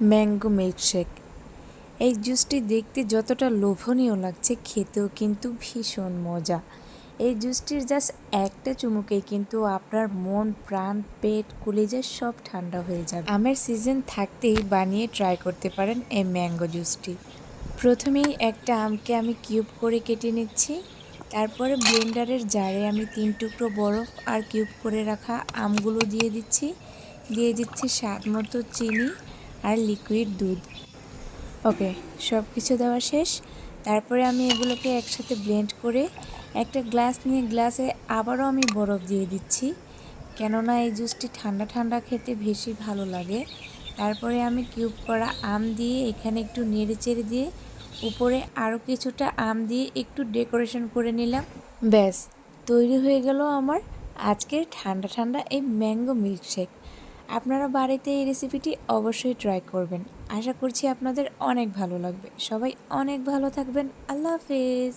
Mango milkshake. এই জুসটি দেখতে যতটা লোভনীয় লাগছে, খেতেও কিন্তু ভীষণ মজা। এই জুসটির জাস্ট একটা চুমুকেই কিন্তু আপনার মন, প্রাণ, পেট কলিজা সব ঠান্ডা হয়ে যাবে। আমের সিজন থাকতেই বানিয়ে ট্রাই করতে পারেন এই ম্যাঙ্গো জুসটি। প্রথমেই একটা আমকে আমি কিউব করে কেটে নিচ্ছি। তারপরে ব্লেন্ডারের জারে আমি তিন টুকরো বরফ আর কিউব করে রাখা আমগুলো দিয়ে দিচ্ছি। দিয়ে দিচ্ছি স্বাদ মতো চিনি। আর লিকুইড দুধ। ওকে সব কিছু দেওয়া শেষ। তারপরে আমি এগুলোকে একসাথে ব্লেন্ড করে একটা গ্লাস নিয়ে গ্লাসে আবারও আমি বরফ দিয়ে দিচ্ছি। কেননা এই জুসটি ঠান্ডা ঠান্ডা খেতে বেশি ভালো লাগে। তারপরে আমি কিউব করা আম দিয়ে এখানে একটু নেড়ে চেড়ে দিয়ে উপরে আরও কিছুটা আম দিয়ে একটু ডেকোরেশন করে নিলাম। ব্যাস, তৈরি হয়ে গেল আমার আজকের ঠান্ডা ঠান্ডা এই ম্যাঙ্গো মিল্কশেক আপনারা বাড়িতে এই রেসিপিটি অবশ্যই ট্রাই করবেন। আশা করছি আপনাদের অনেক ভালো লাগবে। সবাই অনেক ভালো থাকবেন। আল্লাহ হাফেজ।